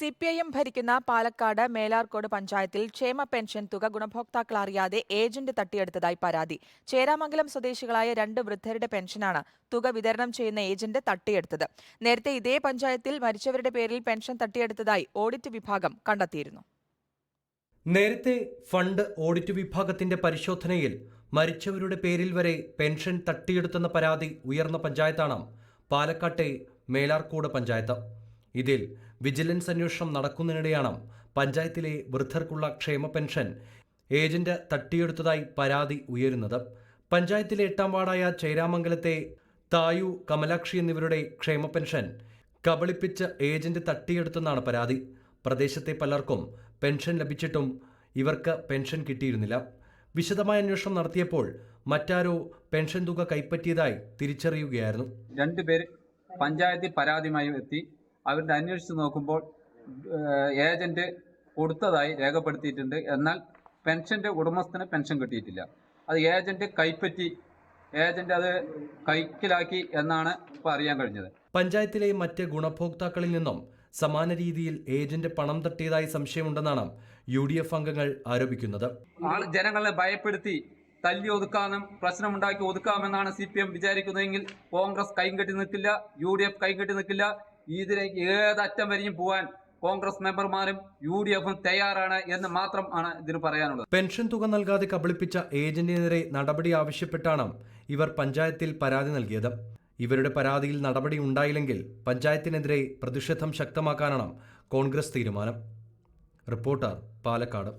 C P I M ഭരിക്കുന്ന പാലക്കാട് മേലാർക്കോട് പഞ്ചായത്തിൽ ക്ഷേമ പെൻഷൻ തുക ഗുണഭോക്താക്കൾ അറിയാതെ ഏജന്റ് തട്ടിയെടുത്തതായി പരാതി. ചേരാമംഗലം സ്വദേശികളായ രണ്ട് വൃദ്ധരുടെ പെൻഷനാണ് തുക വിതരണം ചെയ്യുന്ന ഏജന്റ് തട്ടിയെടുത്തത്. നേരത്തെ ഇതേ പഞ്ചായത്തിൽ മരിച്ചവരുടെ പേരിൽ പെൻഷൻ തട്ടിയെടുത്തതായി ഓഡിറ്റ് വിഭാഗം കണ്ടെത്തിയിരുന്നു. നേരത്തെ ഫണ്ട് ഓഡിറ്റ് വിഭാഗത്തിന്റെ പരിശോധനയിൽ മരിച്ചവരുടെ പേരിൽ വരെ പെൻഷൻ തട്ടിയെടുത്തെന്ന പരാതി ഉയർന്ന പഞ്ചായത്താണ് പാലക്കാട്ടെ മേലാർക്കോട് പഞ്ചായത്ത്. ഇതിൽ വിജിലൻസ് അന്വേഷണം നടക്കുന്നതിനിടെയാണ് പഞ്ചായത്തിലെ വൃദ്ധർക്കുള്ള ക്ഷേമ പെൻഷൻ ഏജന്റ് തട്ടിയെടുത്തതായി പരാതി ഉയരുന്നത്. പഞ്ചായത്തിലെ എട്ടാം വാർഡായ ചേരാമംഗലത്തെ തായു കമലാക്ഷി എന്നിവരുടെ ക്ഷേമ പെൻഷൻ കബളിപ്പിച്ച് ഏജന്റ് തട്ടിയെടുത്തെന്നാണ് പരാതി. പ്രദേശത്തെ പലർക്കും പെൻഷൻ ലഭിച്ചിട്ടും ഇവർക്ക് പെൻഷൻ കിട്ടിയിരുന്നില്ല. വിശദമായ അന്വേഷണം നടത്തിയപ്പോൾ മറ്റാരോ പെൻഷൻ തുക കൈപ്പറ്റിയതായി തിരിച്ചറിയുകയായിരുന്നു. രണ്ടുപേർ പഞ്ചായത്തിൽ പരാതിയുമായി എത്തി. അവരുടെ അന്വേഷിച്ച് നോക്കുമ്പോൾ ഏജന്റ് കൊടുത്തതായി രേഖപ്പെടുത്തിയിട്ടുണ്ട്. എന്നാൽ പെൻഷന്റെ ഉടമസ്ഥന് പെൻഷൻ കിട്ടിയിട്ടില്ല. അത് ഏജന്റ് കൈപ്പറ്റി ഏജന്റ് അത് കൈക്കലാക്കി എന്നാണ് ഇപ്പോൾ അറിയാൻ കഴിഞ്ഞത്. പഞ്ചായത്തിലെ മറ്റ് ഗുണഭോക്താക്കളിൽ നിന്നും സമാന രീതിയിൽ ഏജന്റ് പണം തട്ടിയതായി സംശയമുണ്ടെന്നാണ് യു ഡി എഫ് അംഗങ്ങൾ ആരോപിക്കുന്നത്. ജനങ്ങളെ ഭയപ്പെടുത്തി തല്ലി ഒതുക്കാനും പ്രശ്നമുണ്ടാക്കി ഒതുക്കാമെന്നാണ് സി പി എം വിചാരിക്കുന്നതെങ്കിൽ കോൺഗ്രസ് കൈകെട്ടി നിൽക്കില്ല യു ഡി എഫ് കൈകെട്ടി നിൽക്കില്ല ഇതിലേക്ക് ഏതറ്റം വരെയും പോവാൻ കോൺഗ്രസ് മെമ്പർമാരും യു ഡി എഫും തയ്യാറാണ് എന്ന് മാത്രം ആണ് ഇതിന് പറയാനുള്ളത്. പെൻഷൻ തുക നൽകാതെ കബളിപ്പിച്ച ഏജന്റിനെതിരെ നടപടി ആവശ്യപ്പെട്ടാണ് ഇവർ പഞ്ചായത്തിൽ പരാതി നൽകിയത്. ഇവരുടെ പരാതിയിൽ നടപടി ഉണ്ടായില്ലെങ്കിൽ പഞ്ചായത്തിനെതിരെ പ്രതിഷേധം ശക്തമാക്കാനാണ് കോൺഗ്രസ് തീരുമാനം. റിപ്പോർട്ടർ പാലക്കാട്.